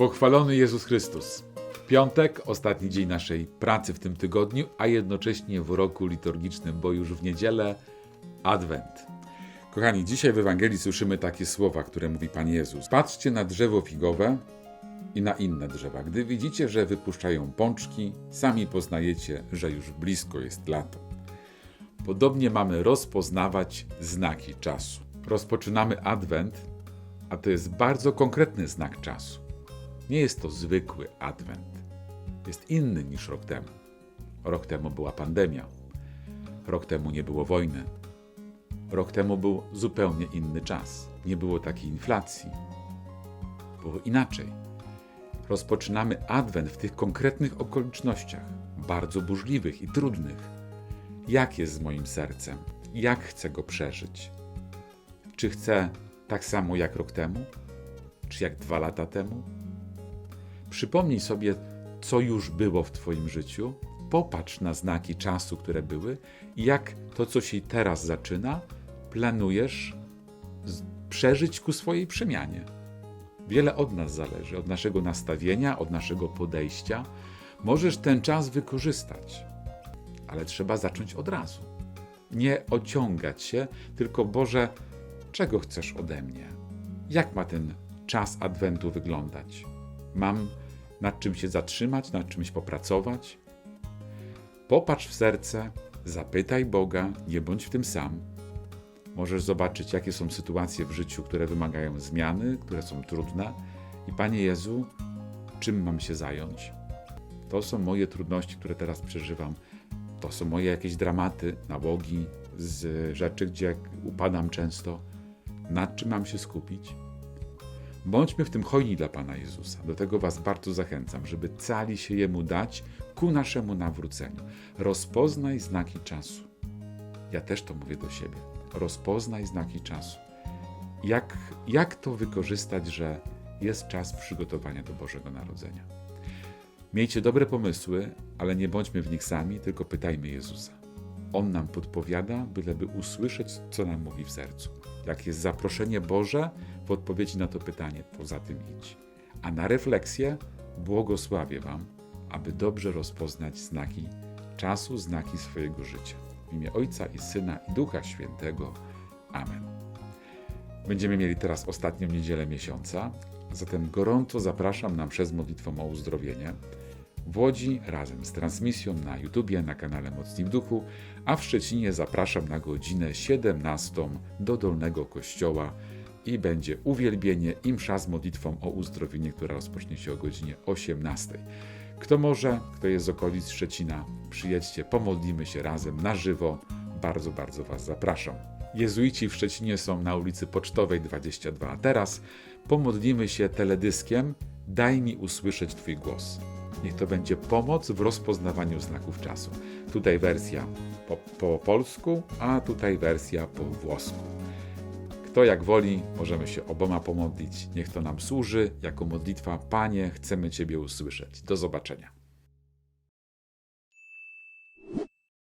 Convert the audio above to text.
Pochwalony Jezus Chrystus. Piątek, ostatni dzień naszej pracy w tym tygodniu, a jednocześnie w roku liturgicznym, bo już w niedzielę Adwent. Kochani, dzisiaj w Ewangelii słyszymy takie słowa, które mówi Pan Jezus. Patrzcie na drzewo figowe i na inne drzewa. Gdy widzicie, że wypuszczają pączki, sami poznajecie, że już blisko jest lato. Podobnie mamy rozpoznawać znaki czasu. Rozpoczynamy Adwent, a to jest bardzo konkretny znak czasu. Nie jest to zwykły Adwent. Jest inny niż rok temu. Rok temu była pandemia. Rok temu nie było wojny. Rok temu był zupełnie inny czas. Nie było takiej inflacji. Było inaczej. Rozpoczynamy Adwent w tych konkretnych okolicznościach, bardzo burzliwych i trudnych. Jak jest z moim sercem? Jak chcę go przeżyć? Czy chcę tak samo jak rok temu? Czy jak dwa lata temu? Przypomnij sobie, co już było w Twoim życiu, popatrz na znaki czasu, które były i jak to, co się teraz zaczyna, planujesz przeżyć ku swojej przemianie. Wiele od nas zależy, od naszego nastawienia, od naszego podejścia. Możesz ten czas wykorzystać, ale trzeba zacząć od razu. Nie ociągać się, tylko Boże, czego chcesz ode mnie? Jak ma ten czas Adwentu wyglądać? Mam nad czym się zatrzymać, nad czymś popracować? Popatrz w serce, zapytaj Boga, nie bądź w tym sam. Możesz zobaczyć, jakie są sytuacje w życiu, które wymagają zmiany, które są trudne. I Panie Jezu, czym mam się zająć? To są moje trudności, które teraz przeżywam. To są moje jakieś dramaty, nałogi z rzeczy, gdzie upadam często. Nad czym mam się skupić? Bądźmy w tym hojni dla Pana Jezusa. Do tego Was bardzo zachęcam, żeby cali się Jemu dać ku naszemu nawróceniu. Rozpoznaj znaki czasu. Ja też to mówię do siebie. Rozpoznaj znaki czasu. Jak, jak to wykorzystać, że jest czas przygotowania do Bożego Narodzenia? Miejcie dobre pomysły, ale nie bądźmy w nich sami, tylko pytajmy Jezusa. On nam podpowiada, byleby usłyszeć, co nam mówi w sercu. Jak jest zaproszenie Boże w odpowiedzi na to pytanie, to za tym idź. A na refleksję błogosławię Wam, aby dobrze rozpoznać znaki czasu, znaki swojego życia. W imię Ojca i Syna i Ducha Świętego. Amen. Będziemy mieli teraz ostatnią niedzielę miesiąca, zatem gorąco zapraszam na przez modlitwą o uzdrowienie w Łodzi razem z transmisją na YouTubie na kanale Mocni w Duchu, a w Szczecinie zapraszam na godzinę 17 do Dolnego Kościoła i będzie uwielbienie i msza z modlitwą o uzdrowienie, która rozpocznie się o godzinie 18. Kto może, kto jest z okolic Szczecina, przyjedźcie, pomodlimy się razem na żywo. Bardzo, bardzo Was zapraszam. Jezuici w Szczecinie są na ulicy Pocztowej 22, a teraz pomodlimy się teledyskiem Daj mi usłyszeć Twój głos. Niech to będzie pomoc w rozpoznawaniu znaków czasu. Tutaj wersja po, po polsku, a tutaj wersja po włosku. Kto jak woli, możemy się oboma pomodlić. Niech to nam służy jako modlitwa. Panie, chcemy Ciebie usłyszeć. Do zobaczenia.